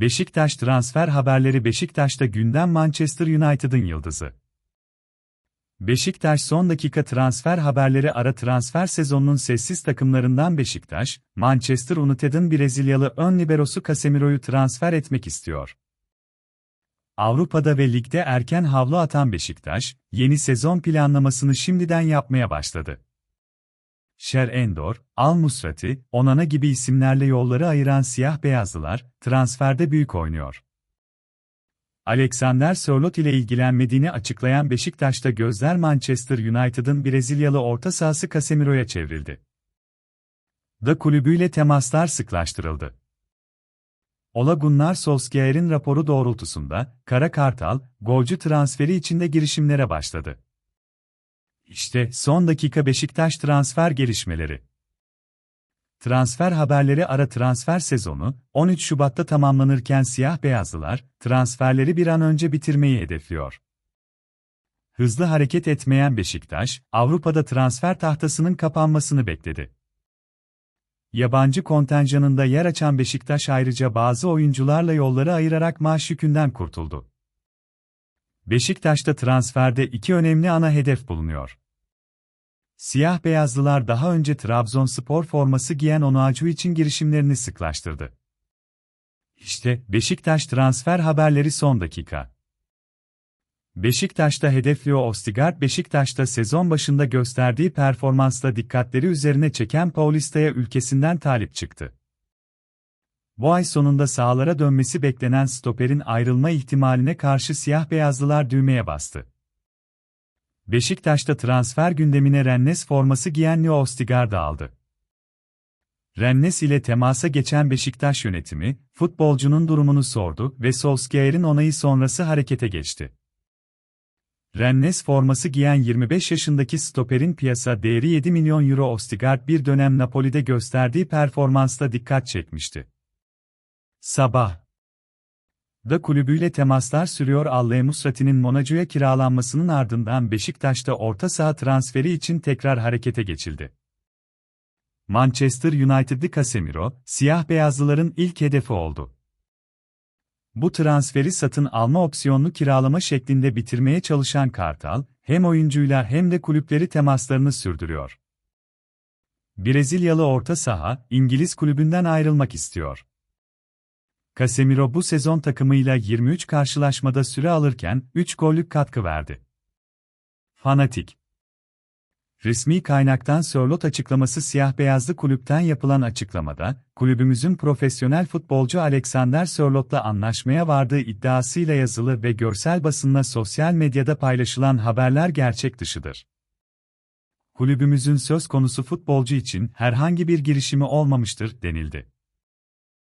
Beşiktaş transfer haberleri Beşiktaş'ta gündem Manchester United'ın yıldızı. Beşiktaş son dakika transfer haberleri ara transfer sezonunun sessiz takımlarından Beşiktaş, Manchester United'ın Brezilyalı ön liberosu Casemiro'yu transfer etmek istiyor. Avrupa'da ve ligde erken havlu atan Beşiktaş, yeni sezon planlamasını şimdiden yapmaya başladı. Şer Endor, Al Musrati, Onana gibi isimlerle yolları ayıran siyah beyazlılar, transferde büyük oynuyor. Alexander Sörloth ile ilgilenmediğini açıklayan Beşiktaş'ta gözler Manchester United'ın Brezilyalı orta sahası Casemiro'ya çevrildi. Da kulübüyle temaslar sıklaştırıldı. Ola Gunnar Solskjaer'in raporu doğrultusunda, Kara Kartal, golcü transferi içinde girişimlere başladı. İşte son dakika Beşiktaş transfer gelişmeleri. Transfer haberleri ara transfer sezonu, 13 Şubat'ta tamamlanırken siyah beyazlılar, transferleri bir an önce bitirmeyi hedefliyor. Hızlı hareket etmeyen Beşiktaş, Avrupa'da transfer tahtasının kapanmasını bekledi. Yabancı kontenjanında yer açan Beşiktaş ayrıca bazı oyuncularla yolları ayırarak maaş yükünden kurtuldu. Beşiktaş'ta transferde iki önemli ana hedef bulunuyor. Siyah beyazlılar daha önce Trabzonspor forması giyen Onuacu için girişimlerini sıklaştırdı. İşte Beşiktaş transfer haberleri son dakika. Beşiktaş'ta hedefliyor Ostigard Beşiktaş'ta sezon başında gösterdiği performansla dikkatleri üzerine çeken Paulista'ya ülkesinden talip çıktı. Bu ay sonunda sahalara dönmesi beklenen stoperin ayrılma ihtimaline karşı siyah beyazlılar düğmeye bastı. Beşiktaş'ta transfer gündemine Rennes forması giyen Leo Ostigard aldı. Rennes ile temasa geçen Beşiktaş yönetimi, futbolcunun durumunu sordu ve Solskjaer'in onayı sonrası harekete geçti. Rennes forması giyen 25 yaşındaki stoperin piyasa değeri 7 milyon euro Ostigard bir dönem Napoli'de gösterdiği performansla dikkat çekmişti. Sabah da kulübüyle temaslar sürüyor Alle Musrati'nin Monaco'ya kiralanmasının ardından Beşiktaş'ta orta saha transferi için tekrar harekete geçildi. Manchester United'lı Casemiro, siyah beyazlıların ilk hedefi oldu. Bu transferi satın alma opsiyonlu kiralama şeklinde bitirmeye çalışan Kartal, hem oyuncuyla hem de kulüpleri temaslarını sürdürüyor. Brezilyalı orta saha, İngiliz kulübünden ayrılmak istiyor. Casemiro bu sezon takımıyla 23 karşılaşmada süre alırken 3 gollük katkı verdi. Fanatik Resmi kaynaktan Sörlot açıklaması siyah-beyazlı kulüpten yapılan açıklamada, kulübümüzün profesyonel futbolcu Alexander Sörlot'la anlaşmaya vardığı iddiasıyla yazılı ve görsel basınla sosyal medyada paylaşılan haberler gerçek dışıdır. Kulübümüzün söz konusu futbolcu için herhangi bir girişimi olmamıştır denildi.